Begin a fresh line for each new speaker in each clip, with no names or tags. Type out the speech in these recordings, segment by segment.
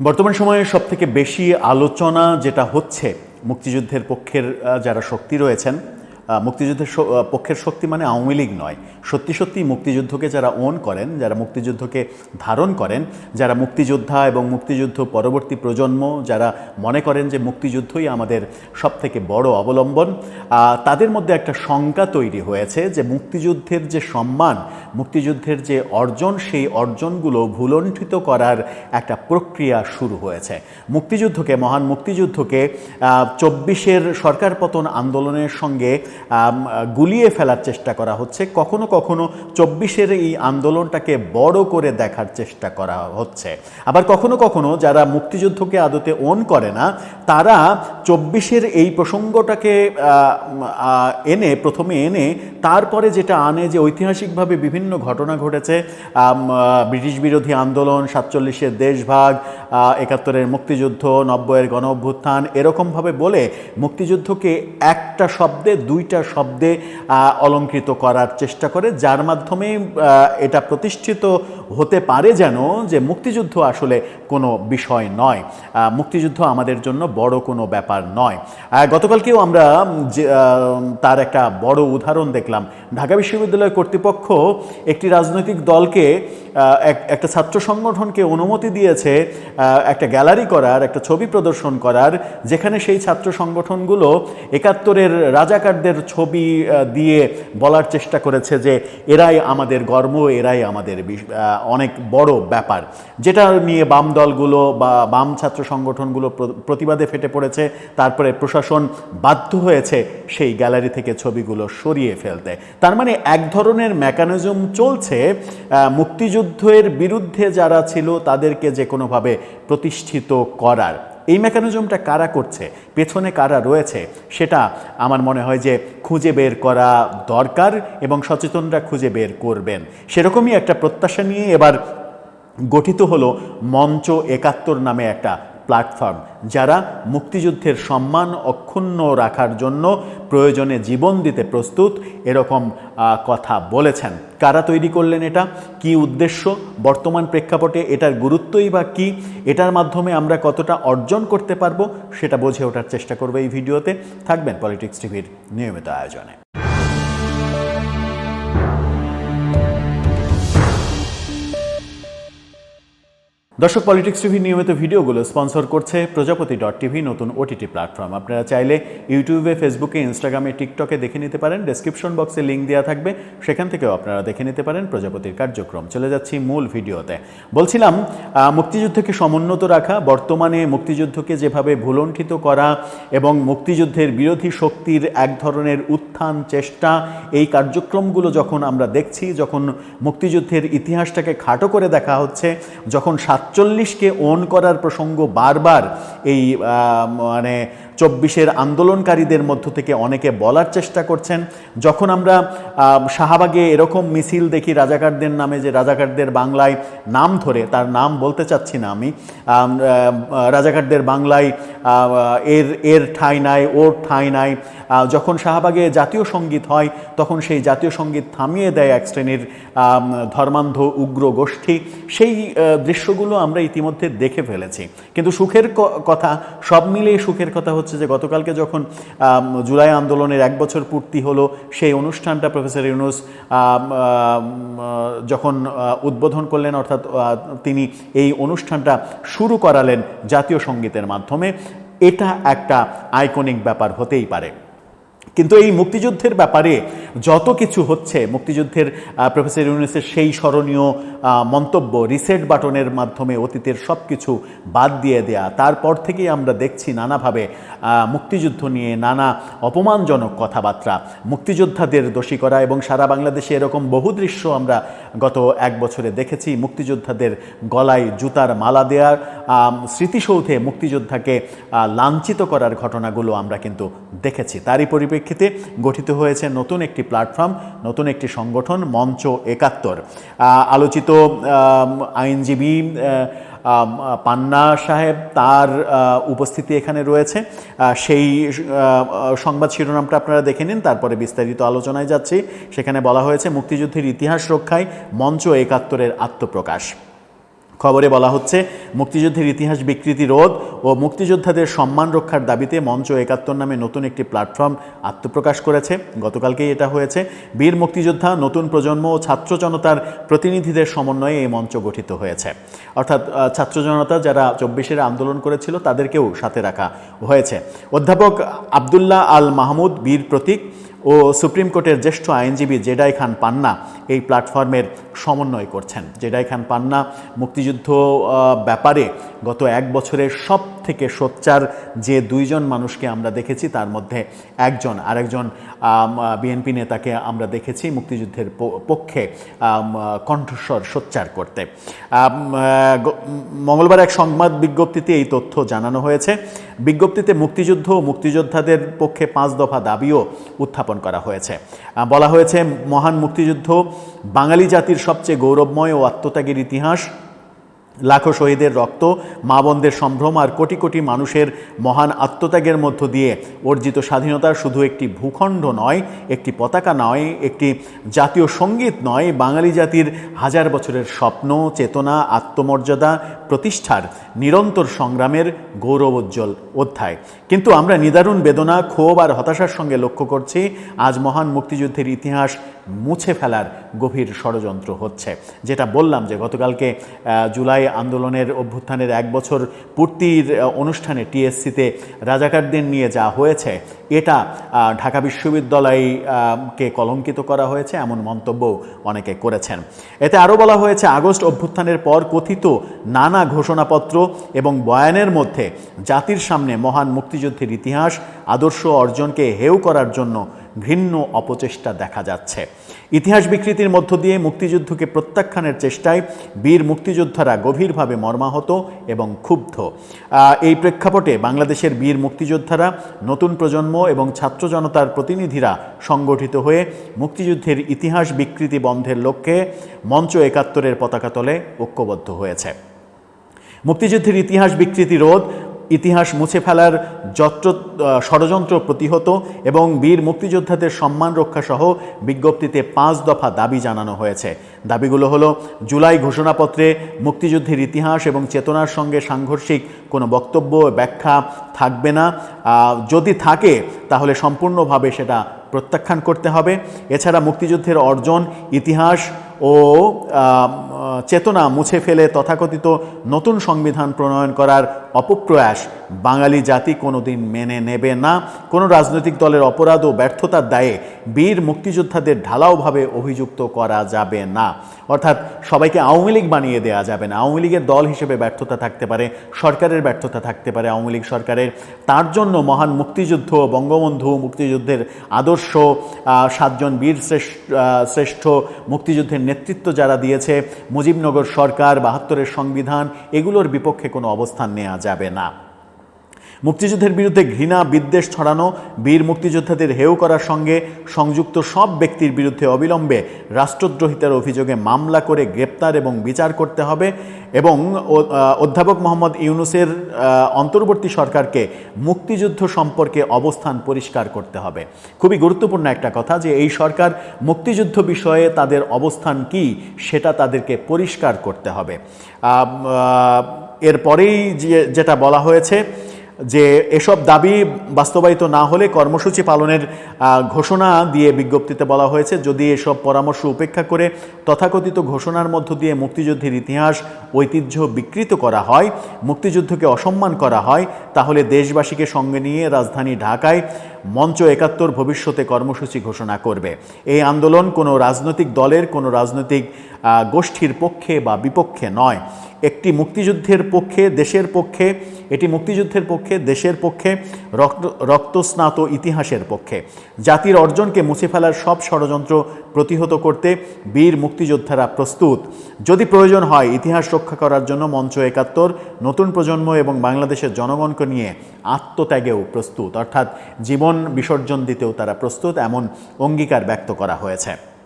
বর্তমান সময়ে সব থেকে বেশি আলোচনা যেটা হচ্ছে মুক্তিযুদ্ধের পক্ষের যারা শক্তি রয়েছেন মুক্তিযুদ্ধের পক্ষের শক্তি মানে আওয়ামী লীগ নয়। সত্যি সত্যি মুক্তিযুদ্ধকে যারা ওন করেন, যারা মুক্তিযুদ্ধকে ধারণ করেন, যারা মুক্তিযোদ্ধা এবং মুক্তিযুদ্ধ পরবর্তী প্রজন্ম, যারা মনে করেন যে মুক্তিযুদ্ধই আমাদের সব থেকে বড় অবলম্বন তাদের মধ্যে একটা শঙ্কা তৈরি হয়েছে যে মুক্তিযুদ্ধের যে সম্মান, মুক্তিযুদ্ধের যে অর্জন, সেই অর্জনগুলো ভুলণ্ঠিত করার একটা প্রক্রিয়া শুরু হয়েছে। মুক্তিযুদ্ধকে, মহান মুক্তিযুদ্ধকে চব্বিশের সরকার পতন আন্দোলনের সঙ্গে গুলিয়ে ফেলার চেষ্টা করা হচ্ছে। কখনো কখনো চব্বিশের এই আন্দোলনটাকে বড় করে দেখার চেষ্টা করা হচ্ছে। আবার কখনো কখনো যারা মুক্তিযুদ্ধকে আদতে ওন করে না, তারা চব্বিশের এই প্রসঙ্গটাকে এনে, প্রথমে এনে, তারপরে যেটা আনে যে ঐতিহাসিকভাবে বিভিন্ন ঘটনা ঘটেছে ব্রিটিশ বিরোধী আন্দোলন, সাতচল্লিশের দেশভাগ একাত্তরের মুক্তিযুদ্ধ, নব্বইয়ের গণ অভ্যুত্থান এরকমভাবে বলে মুক্তিযুদ্ধকে একটা শব্দে দুইটা শব্দে অলঙ্কৃত করার চেষ্টা করে যার মাধ্যমে এটা প্রতিষ্ঠিত হতে পারে যেন যে মুক্তিযুদ্ধ আসলে কোনো বিষয় নয়। মুক্তিযুদ্ধ আমাদের জন্য বড় কোনো ব্যাপার নয়। গতকালকেও আমরা যে তার একটা বড় উদাহরণ দেখলাম। ঢাকা বিশ্ববিদ্যালয় কর্তৃপক্ষ একটি রাজনৈতিক দলকে এক- একটা ছাত্র সংগঠনকে অনুমতি দিয়েছে একটা গ্যালারি করার, একটা ছবি প্রদর্শন করার, যেখানে সেই ছাত্র সংগঠনগুলো একাত্তরের রাজাকারদের ছবি দিয়ে বলার চেষ্টা করেছে যে, এরাই আমাদের গর্ব, এরাই আমাদের অনেক বড় ব্যাপার। যেটা নিয়ে বাম দলগুলো বা বাম ছাত্র সংগঠনগুলো প্রতিবাদে ফেটে পড়েছে, তারপরে প্রশাসন বাধ্য হয়েছে সেই গ্যালারি থেকে ছবিগুলো সরিয়ে ফেলতে। তার মানে এক ধরনের মেকানিজম চলছে মুক্তিযুদ্ধের বিরুদ্ধে যারা ছিল তাদেরকে যে কোনোভাবে প্রতিষ্ঠিত করার। এই মেকানিজমটা কারা করছে? পেছনে কারা রয়েছে? সেটা আমার মনে হয় যে খুঁজে বের করা দরকার এবং সচেতনরা খুঁজে বের করবেন। সেরকমই একটা প্রত্যাশা নিয়ে এবার গঠিত হলো মঞ্চ একাত্তর নামে একটা প্ল্যাটফর্ম যারা মুক্তিযুদ্ধের সম্মান অক্ষুণ্ণ রাখার জন্য প্রয়োজনে জীবন দিতে প্রস্তুত, এরকম কথা বলেছেন। কারা তৈরি করলেন এটা? কি উদ্দেশ্য? বর্তমান প্রেক্ষাপটে এটার গুরুত্বই বা কি? এটার মাধ্যমে আমরা কতটা অর্জন করতে পারব? সেটা বোঝে ওঠার চেষ্টা করব এই ভিডিওতে। থাকবেন পলিটিক্স টিভির নিয়মিত আয়োজনে। দর্শক পলিটিক্স টিভি নিয়মিত ভিডিওগুলো স্পন্সর করছে প্রজাপতি ডট টিভি নতুন ওটিটি প্ল্যাটফর্ম আপনারা চাইলে ইউটিউবে ফেসবুকে ইনস্টাগ্রামে টিকটকে দেখে নিতে পারেন। ডেসক্রিপশন বক্সে লিঙ্ক দেওয়া থাকবে। সেখান থেকেও আপনারা দেখে নিতে পারেন প্রজাপতির কার্যক্রম। চলে যাচ্ছি মূল ভিডিওতে। বলছিলাম মুক্তিযুদ্ধকে সমুন্নত রাখা, বর্তমানে মুক্তিযুদ্ধকে যেভাবে ভুলণ্ঠিত করা এবং মুক্তিযুদ্ধের বিরোধী শক্তির এক ধরনের উত্থান চেষ্টা, এই কার্যক্রমগুলো যখন আমরা দেখছি, যখন মুক্তিযুদ্ধের ইতিহাসটাকে খাটো করে দেখা হচ্ছে, যখন সাতচল্লিশকে ওন করার প্রসঙ্গ বারবার এই মানে চব্বিশের আন্দোলনকারীদের মধ্য থেকে অনেকে বলার চেষ্টা করছেন। যখন আমরা শাহবাগে এরকম মিছিল দেখি রাজাকারদের নামে যে রাজাকারদের বাংলায় নাম ধরে, তার নাম বলতে চাচ্ছি না আমি রাজাকারদের বাংলায় এর এর ঠাঁই নাই, ওর ঠাঁই নাই যখন শাহবাগে জাতীয় সংগীত হয়, তখন সেই জাতীয় সংগীত থামিয়ে দেয় এক শ্রেণির ধর্মান্ধ উগ্র গোষ্ঠী। সেই দৃশ্যগুলো আমরা ইতিমধ্যে দেখে ফেলেছি। কিন্তু সুখের কথা, সব মিলিয়ে সুখের কথা হচ্ছে যে গতকালকে যখন জুলাই আন্দোলনের এক বছর পূর্তি হলো, সেই অনুষ্ঠানটা প্রফেসর ইউনুস যখন উদ্বোধন করলেন, অর্থাৎ তিনি এই অনুষ্ঠানটা শুরু করালেন জাতীয় সঙ্গীতের মাধ্যমে, এটা একটা আইকনিক ব্যাপার হতেই পারে। কিন্তু এই মুক্তিযুদ্ধের ব্যাপারে যত কিছু হচ্ছে, মুক্তিযুদ্ধের প্রফেসর ইউনুসের সেই স্মরণীয় মন্তব্য রিসেট বাটনের মাধ্যমে অতীতের সব কিছু বাদ দিয়ে দেয়া, তারপর থেকেই আমরা দেখছি নানাভাবে মুক্তিযুদ্ধ নিয়ে নানা অপমানজনক কথাবার্তা, মুক্তিযোদ্ধাদের দোষী করা এবং সারা বাংলাদেশে এরকম বহু দৃশ্য আমরা গত এক বছরে দেখেছি, মুক্তিযোদ্ধাদের গলায় জুতার মালা দেওয়ার স্মৃতিসৌধে মুক্তিযোদ্ধাকে লাঞ্ছিত করার ঘটনাগুলো আমরা কিন্তু দেখেছি। তারই পরিপ্রেক্ষিতে গঠিত হয়েছে নতুন একটি প্ল্যাটফর্ম নতুন একটি সংগঠন, মঞ্চ একাত্তর। আলোচিত আইনজীবী পান্না সাহেব তার উপস্থিতি এখানে রয়েছে। সেই সংবাদ শিরোনামটা আপনারা দেখে নিন, তারপরে বিস্তারিত আলোচনায় যাচ্ছি। সেখানে বলা হয়েছে মুক্তিযুদ্ধের ইতিহাস রক্ষায় মঞ্চ একাত্তরের আত্মপ্রকাশ। খবরে বলা হচ্ছে, মুক্তিযুদ্ধের ইতিহাস বিকৃতি রোধ ও মুক্তিযোদ্ধাদের সম্মান রক্ষার দাবিতে মঞ্চ একাত্তর নামে নতুন একটি প্ল্যাটফর্ম আত্মপ্রকাশ করেছে। গতকালকেই এটা হয়েছে। বীর মুক্তিযোদ্ধা, নতুন প্রজন্ম ও ছাত্র জনতার প্রতিনিধিদের সমন্বয়ে এই মঞ্চ গঠিত হয়েছে। অর্থাৎ ছাত্র জনতা যারা চব্বিশের আন্দোলন করেছিল, তাদেরকেও সাথে রাখা হয়েছে। অধ্যাপক আবদুল্লাহ আল মাহমুদ বীর প্রতীক ও সুপ্রিম কোর্টের জ্যেষ্ঠ আইনজীবী জেডাই খান পান্না এই প্ল্যাটফর্মের সমন্বয় করছেন। জেডাই খান পান্না মুক্তিযুদ্ধ ব্যাপারে গত এক বছরের সব থেকে সোচ্চার যে দুইজন মানুষকে আমরা দেখেছি, তার মধ্যে একজন, আরেকজন বিএনপি নেতাকে আমরা দেখেছি মুক্তিযুদ্ধের পক্ষে কণ্ঠস্বর সোচ্চার করতে। মঙ্গলবার এক সংবাদ বিজ্ঞপ্তিতে এই তথ্য জানানো হয়েছে। বিজ্ঞপ্তিতে মুক্তিযুদ্ধ ও মুক্তিযোদ্ধাদের পক্ষে পাঁচ দফা দাবিও উত্থাপন করা হয়েছে। বলা হয়েছে মহান মুক্তিযুদ্ধ বাঙালি জাতির সবচেয়ে গৌরবময় ও আত্মত্যাগের ইতিহাস। লাখো শহীদের রক্ত মা বোনদের সম্ভ্রম আর কোটি কোটি মানুষের মহান আত্মত্যাগের মধ্য দিয়ে অর্জিত স্বাধীনতার শুধু একটি ভূখণ্ড নয়, একটি পতাকা নয়, একটি জাতীয় সংগীত নয়, বাঙালি জাতির হাজার বছরের স্বপ্ন, চেতনা, আত্মমর্যাদা, প্রতিষ্ঠার নিরন্তর সংগ্রামের গৌরবোজ্জ্বল অধ্যায়। কিন্তু আমরা নিদারুণ বেদনা, ক্ষোভ আর হতাশার সঙ্গে লক্ষ্য করছি, আজ মহান মুক্তিযুদ্ধের ইতিহাস মুছে ফেলার গভীর ষড়যন্ত্র হচ্ছে। যেটা বললাম যে গতকালকে জুলাই আন্দোলনের অভ্যুত্থানের এক বছর পূর্তির অনুষ্ঠানে টিএসসিতে রাজাকারদের নিয়ে যা হয়েছে, এটা ঢাকা বিশ্ববিদ্যালয়কে কলঙ্কিত করা হয়েছে এমন মন্তব্য অনেকে করেছেন। এতে আরও বলা হয়েছে, আগস্ট অভ্যুত্থানের পর কথিত নানা ঘোষণাপত্র এবং বয়ানের মধ্যে জাতির সামনে মহান মুক্তিযুদ্ধের ইতিহাস, আদর্শ অর্জনকে হেউ করার জন্য ঘৃণ্য অপচেষ্টা দেখা যাচ্ছে। ইতিহাস বিকৃতির মধ্য দিয়ে মুক্তিযুদ্ধকে প্রত্যাখ্যানের চেষ্টায় বীর মুক্তিযোদ্ধারা গভীরভাবে মর্মাহত এবং ক্ষুব্ধ। এই প্রেক্ষাপটে বাংলাদেশের বীর মুক্তিযোদ্ধারা, নতুন প্রজন্ম এবং ছাত্র জনতার প্রতিনিধিরা সংগঠিত হয়ে মুক্তিযুদ্ধের ইতিহাস বিকৃতি বন্ধের লক্ষ্যে মঞ্চ একাত্তরের পতাকা তলে ঐক্যবদ্ধ হয়েছে। মুক্তিযুদ্ধের ইতিহাস বিকৃতি রোধ ইতিহাস মুছে ফেলার যত্র ষড়যন্ত্র প্রতিহত এবং বীর মুক্তিযোদ্ধাদের সম্মান রক্ষা সহ বিজ্ঞপ্তিতে পাঁচ দফা দাবি জানানো হয়েছে। দাবিগুলো হলো, জুলাই ঘোষণাপত্রে মুক্তিযুদ্ধের ইতিহাস এবং চেতনার সঙ্গে সাংঘর্ষিক কোনো বক্তব্য, ব্যাখ্যা থাকবে না। যদি থাকে, তাহলে সম্পূর্ণভাবে সেটা প্রত্যাখ্যান করতে হবে। এছাড়া মুক্তিযুদ্ধের অর্জন, ইতিহাস ও চেতনা মুছে ফেলে তথাকথিত নতুন সংবিধান প্রণয়ন করার অপপ্রয়াস বাঙালি জাতি কোনোদিন মেনে নেবে না। কোনো রাজনৈতিক দলের অপরাধ ও ব্যর্থতার দায়ে বীর মুক্তিযোদ্ধাদের ঢালাওভাবে অভিযুক্ত করা যাবে না। অর্থাৎ সবাইকে আওয়ামী লীগ বানিয়ে দেওয়া যাবে না। আওয়ামী লীগের দল হিসেবে ব্যর্থতা থাকতে পারে, সরকারের ব্যর্থতা থাকতে পারে আওয়ামী লীগ সরকারের। তার জন্য মহান মুক্তিযুদ্ধ, বঙ্গবন্ধু মুক্তিযুদ্ধের আদর্শ আহ, সাতজন বীর শ্রেষ্ঠ মুক্তিযুদ্ধের নেতৃত্ব যারা দিয়েছে মুজিবনগর সরকার বাহাত্তরের সংবিধান এগুলোর বিপক্ষে কোনো অবস্থান নেওয়া যাবে না। মুক্তিযুদ্ধের বিরুদ্ধে ঘৃণা, বিদ্বেষ ছড়ানো, বীর মুক্তিযোদ্ধাদের হেয় করার সঙ্গে সংযুক্ত সব ব্যক্তির বিরুদ্ধে অবিলম্বে রাষ্ট্রদ্রোহিতার অভিযোগে মামলা করে গ্রেপ্তার এবং বিচার করতে হবে এবং অধ্যাপক মোহাম্মদ ইউনুসের অন্তর্বর্তী সরকারকে মুক্তিযুদ্ধ সম্পর্কে অবস্থান পরিষ্কার করতে হবে। খুবই গুরুত্বপূর্ণ একটা কথা যে এই সরকার মুক্তিযুদ্ধ বিষয়ে তাদের অবস্থান কি সেটা তাদেরকে পরিষ্কার করতে হবে। এরপরেই যে, যেটা বলা হয়েছে যে এসব দাবি বাস্তবায়িত না হলে কর্মসূচি পালনের ঘোষণা দিয়ে বিজ্ঞপ্তিতে বলা হয়েছে, যদি এসব পরামর্শ উপেক্ষা করে তথাকথিত ঘোষণার মধ্য দিয়ে মুক্তিযুদ্ধের ইতিহাস ঐতিহ্য বিকৃত করা হয়, মুক্তিযুদ্ধকে অসম্মান করা হয়, তাহলে দেশবাসীকে সঙ্গে নিয়ে রাজধানী ঢাকায় মঞ্চ একাত্তর ভবিষ্যতে কর্মসূচি ঘোষণা করবে। এই আন্দোলন কোনো রাজনৈতিক দলের, কোনো রাজনৈতিক গোষ্ঠীর পক্ষে বা বিপক্ষে নয়। একটি মুক্তিযুদ্ধের পক্ষে, দেশের পক্ষে, এটি মুক্তিযুদ্ধের পক্ষে দেশের পক্ষে, রক্ত, রক্তস্নাত ইতিহাসের পক্ষে। জাতির অর্জনকে মুছে ফেলার সব ষড়যন্ত্র প্রতিহত করতে বীর মুক্তিযোদ্ধারা প্রস্তুত। যদি প্রয়োজন হয়, ইতিহাস রক্ষা করার জন্য মঞ্চ একাত্তর, নতুন প্রজন্ম এবং বাংলাদেশের জনগণকে নিয়ে আত্মত্যাগেও প্রস্তুত। অর্থাৎ জীবন বিসর্জন দিতেও তারা প্রস্তুত, এমন অঙ্গীকার ব্যক্ত করা হয়েছে।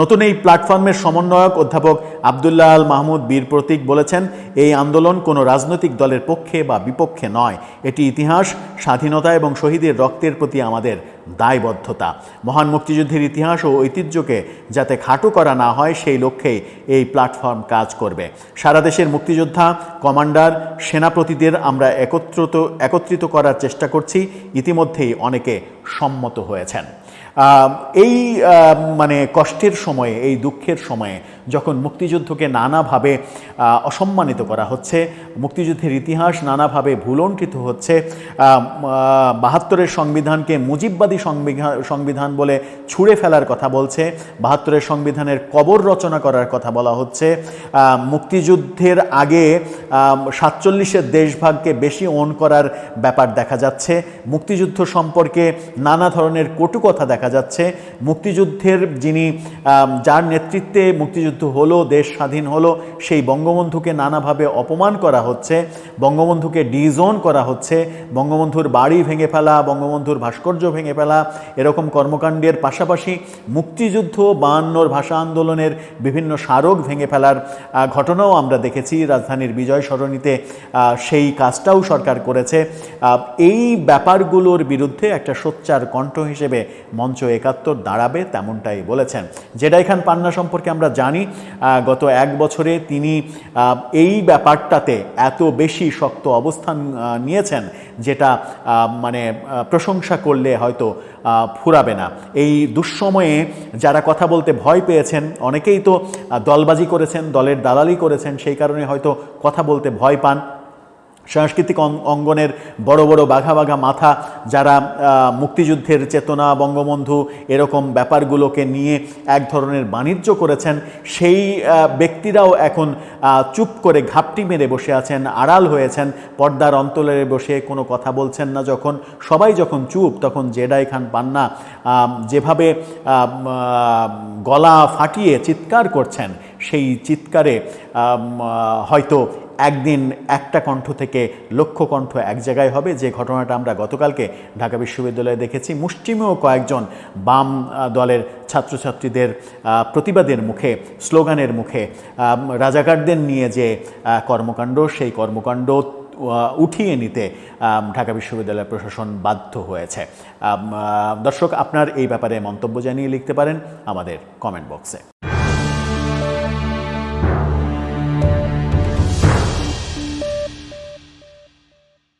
নতুন এই প্ল্যাটফর্মের সমন্বয়ক অধ্যাপক আবদুল্লাহ আল মাহমুদ বীর প্রতীক বলেছেন, এই আন্দোলন কোনো রাজনৈতিক দলের পক্ষে বা বিপক্ষে নয়। এটি ইতিহাস, স্বাধীনতা এবং শহীদের রক্তের প্রতি আমাদের দায়বদ্ধতা। মহান মুক্তিযুদ্ধের ইতিহাস ও ঐতিহ্যকে যাতে খাটো করা না হয়, সেই লক্ষ্যেই এই প্ল্যাটফর্ম কাজ করবে। সারা দেশের মুক্তিযোদ্ধা, কমান্ডার সেনাপতিদের আমরা একত্রিত একত্রিত করার চেষ্টা করছি। ইতিমধ্যেই অনেকে সম্মত হয়েছেন। এই মানে কষ্টের সময়ে, এই দুঃখের সময়ে যখন মুক্তিযুদ্ধকে নানাভাবে অসম্মানিত করা হচ্ছে, মুক্তিযুদ্ধের ইতিহাস নানাভাবে ভুলণ্ঠিত হচ্ছে বাহাত্তরের সংবিধানকে মুজিববাদী সংবিধান সংবিধান বলে ছুঁড়ে ফেলার কথা বলছে, বাহাত্তরের সংবিধানের কবর রচনা করার কথা বলা হচ্ছে মুক্তিযুদ্ধের আগে সাতচল্লিশের দেশভাগকে বেশি অন করার ব্যাপার দেখা যাচ্ছে, মুক্তিযুদ্ধ সম্পর্কে নানা ধরনের কটু কথা দেখা যাচ্ছে। মুক্তিযুদ্ধের যিনি যার নেতৃত্বে মুক্তিযুদ্ধ হলো, দেশ স্বাধীন হলো, সেই বঙ্গবন্ধুকে নানাভাবে অপমান করা হচ্ছে, বঙ্গবন্ধুকে ডিজোন করা হচ্ছে, বঙ্গবন্ধুর বাড়ি ভেঙে ফেলা, বঙ্গবন্ধুর ভাস্কর্য ভেঙে ফেলা, এরকম কর্মকাণ্ডের পাশাপাশি মুক্তিযুদ্ধ বায়ান্নর ভাষা আন্দোলনের বিভিন্ন স্মারক ভেঙে ফেলার ঘটনাও আমরা দেখেছি। রাজধানীর বিজয় সরণিতে সেই কাজটাও সরকার করেছে। এই ব্যাপারগুলোর বিরুদ্ধে একটা সোচ্চার কণ্ঠ হিসেবে মঞ্চ একাত্তর দাঁড়াবে তেমনটাই বলেছেন। জেডাই খান পান্না সম্পর্কে আমরা জানি গত এক বছরে তিনি এই ব্যাপারটাতে এত বেশি শক্ত অবস্থান নিয়েছেন যেটা মানে প্রশংসা করলে হয়তো ফুরাবে না। এই দুঃসময়ে যারা কথা বলতে ভয় পেয়েছেন, অনেকেই তো দলবাজি করেছেন, দলের দালালি করেছেন, সেই কারণে হয়তো কথা বলতে ভয় পান। সাংস্কৃতিক অঙ্গনের বড় বড় বাঘা বাঘা মাথা যারা মুক্তিযুদ্ধের চেতনা, বঙ্গবন্ধু এরকম ব্যাপারগুলোকে নিয়ে এক ধরনের বাণিজ্য করেছেন, সেই ব্যক্তিরাও এখন চুপ করে ঘাপটি মেরে বসে আছেন, আড়াল হয়েছেন, পর্দার অন্তলে বসে কোনো কথা বলছেন না যখন, সবাই যখন চুপ তখন জেডাই খান পান্না যেভাবে গলা ফাটিয়ে চিৎকার করছেন, সেই চিৎকারে হয়তো একদিন একটা কণ্ঠ থেকে লক্ষ কণ্ঠ এক জায়গায় হবে। যে ঘটনাটা আমরা গতকালকে ঢাকা বিশ্ববিদ্যালয়ে দেখেছি। মুষ্টিমেয় কয়েকজন বাম দলের ছাত্রছাত্রীদের প্রতিবাদের মুখে, স্লোগানের মুখে রাজাকারদের নিয়ে যে কর্মকাণ্ড, সেই কর্মকাণ্ড উঠিয়ে নিতে ঢাকা বিশ্ববিদ্যালয় প্রশাসন বাধ্য হয়েছে। দর্শক, আপনার এই ব্যাপারে মন্তব্য জানিয়ে লিখতে পারেন আমাদের কমেন্ট বক্সে